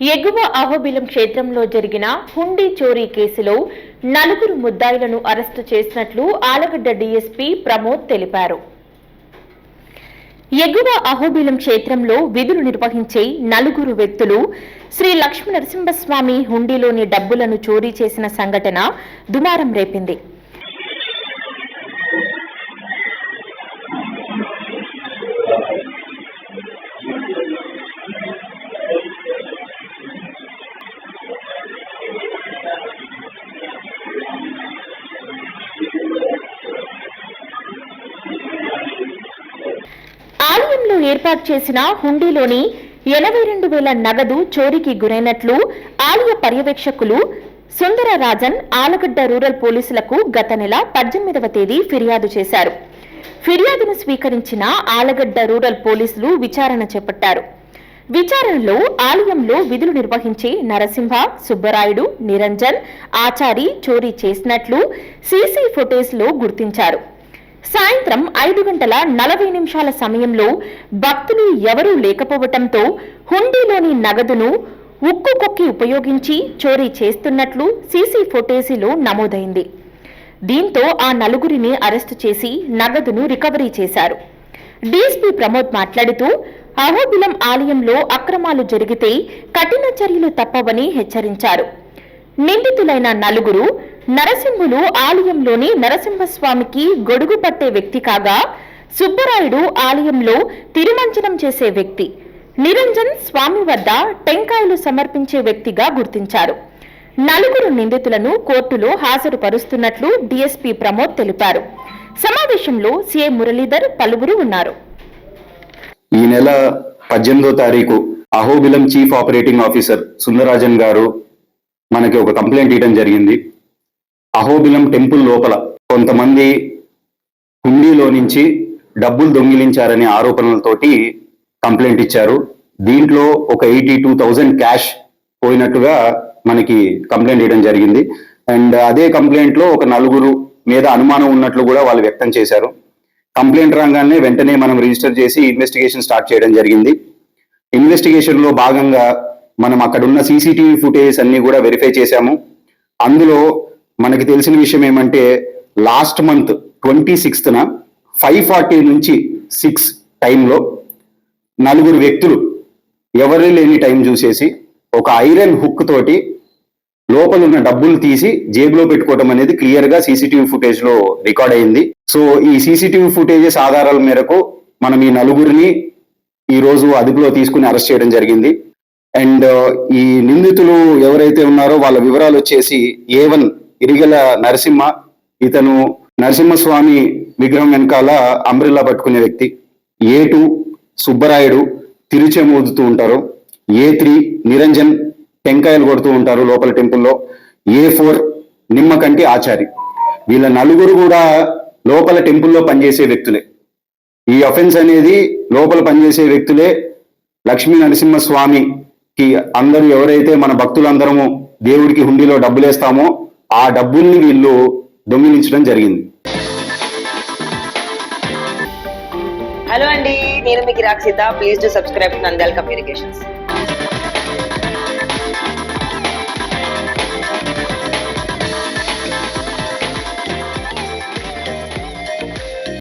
ఎగువ అహోబిలం క్షేత్రంలో జరిగిన హుండీ చోరీ కేసులో నలుగురు ముద్దాయిలను అరెస్టు చేసినట్లు ఆలగడ్డ డీఎస్పీ ప్రమోద్ తెలిపారు. ఎగువ అహోబిలం క్షేత్రంలో విధులు నిర్వహించే నలుగురు వ్యక్తులు శ్రీ లక్ష్మీ నరసింహస్వామి హుండీలోని డబ్బులను చోరీ చేసిన సంఘటన దుమారం రేపింది. ఆలయంలో ఏర్పాటు చేసిన హుండీలోని ఎనభై రెండు వేల నగదు చోరీకి గురైనట్లు ఆలయ పర్యవేక్షకులు సుందర రాజన్ ఆలగడ్డ రూరల్ పోలీసులకు గత నెల పద్దెనిమిదవ తేదీ ఫిర్యాదు చేశారు. ఫిర్యాదును స్వీకరించిన ఆలగడ్డ రూరల్ పోలీసులు విచారణ చేపట్టారు. విచారణలో ఆలయంలో విధులు నిర్వహించే నరసింహ సుబ్బరాయుడు నిరంజన్ ఆచారి చోరీ చేసినట్లు సీసీ ఫుటేజ్లో గుర్తించారు. సాయంత్రం ఐదు గంటల నలభై నిమిషాల సమయంలో భక్తులు ఎవరూ లేకపోవటంతో హుండీలోని నగదును ఉక్కు కొక్కి ఉపయోగించి చోరీ చేస్తున్నట్లు సీసీ ఫుటేజీలో నమోదైంది. దీంతో ఆ నలుగురిని అరెస్టు చేసి నగదును రికవరీ చేశారు. డీఎస్పీ ప్రమోద్ మాట్లాడుతూ అహోబిలం ఆలయంలో అక్రమాలు జరిగితే కఠిన చర్యలు తప్పవని హెచ్చరించారు. నిందితులైన నలుగురు నరసింహులు ఆలయంలోని నరసింహస్వామికి గొడుగు పట్టే వ్యక్తి కాగా సుబ్బరాయుడు ఆలయంలో తిరుమంచనం చేసే వ్యక్తి. నిరంజన్ స్వామి వద్ద టెంకాయలు సమర్పించే వ్యక్తిగా గుర్తించారు. నలుగురు నిందితులను కోర్టులో హాజరుపరుస్తున్నట్లు డీఎస్పీ ప్రమోద్ తెలిపారు. సమావేశంలో సీఐ మురళీధర్ పలువురు ఉన్నారు. ఈ నెల పద్దెనిమిదో తారీఖు Ahobilam chief operating officer Sundarajan గారు మనకి ఒక కంప్లైంట్ ఇవ్వడం జరిగింది. అహోబిలం టెంపుల్ లోపల కొంతమంది హుండీలో నుంచి డబ్బులు దొంగిలించారనే ఆరోపణలతోటి కంప్లైంట్ ఇచ్చారు. దీంట్లో ఒక ఎయిటీ టూ థౌజండ్ క్యాష్ పోయినట్టుగా మనకి కంప్లైంట్ ఇవ్వడం జరిగింది. అండ్ అదే కంప్లైంట్లో ఒక నలుగురు మీద అనుమానం ఉన్నట్లు కూడా వాళ్ళు వ్యక్తం చేశారు. కంప్లైంట్ రాగానే వెంటనే మనం రిజిస్టర్ చేసి ఇన్వెస్టిగేషన్ స్టార్ట్ చేయడం జరిగింది. ఇన్వెస్టిగేషన్లో భాగంగా మనం అక్కడున్న సీసీటీవీ ఫుటేజ్ అన్ని కూడా వెరిఫై చేశాము. అందులో మనకి తెలిసిన విషయం ఏమంటే లాస్ట్ మంత్ ట్వంటీ సిక్స్త్న ఫైవ్ ఫార్టీ నుంచి సిక్స్ టైంలో నలుగురు వ్యక్తులు ఎవరు లేని టైం చూసేసి ఒక ఐరన్ హుక్ తోటి లోపల ఉన్న డబ్బులు తీసి జేబులో పెట్టుకోవడం అనేది క్లియర్గా సీసీటీవీ ఫుటేజ్లో రికార్డ్ అయింది. సో ఈ సీసీటీవీ ఫుటేజెస్ ఆధారాల మేరకు మనం ఈ నలుగురిని ఈ రోజు అదుపులో తీసుకుని అరెస్ట్ చేయడం జరిగింది. అండ్ ఈ నిందితులు ఎవరైతే ఉన్నారో వాళ్ళ వివరాలు వచ్చేసి ఏ వన్ ఇరిగల నరసింహ ఇతను నరసింహస్వామి విగ్రహం వెనకాల అంబ్రిల్లా పట్టుకునే వ్యక్తి. ఏ టూ సుబ్బరాయుడు తిరుచెము ఊదుతూ ఉంటారు. ఏ త్రీ నిరంజన్ టెంకాయలు కొడుతూ ఉంటారు లోపల టెంపుల్లో. A four Nimmakanti Achari. వీళ్ళ నలుగురు కూడా లోపల టెంపుల్లో పనిచేసే వ్యక్తులే. ఈ అఫెన్స్ అనేది లోపల పనిచేసే వ్యక్తులే. లక్ష్మీ నరసింహస్వామికి అందరూ ఎవరైతే మన భక్తులందరము దేవుడికి హుండీలో డబ్బులేస్తామో ఆ డబ్బుల్ని వీళ్ళు దొంగిలించడం జరిగింది. హలో అండి నేను మీకు Rakshita please to subscribe Nandyal communications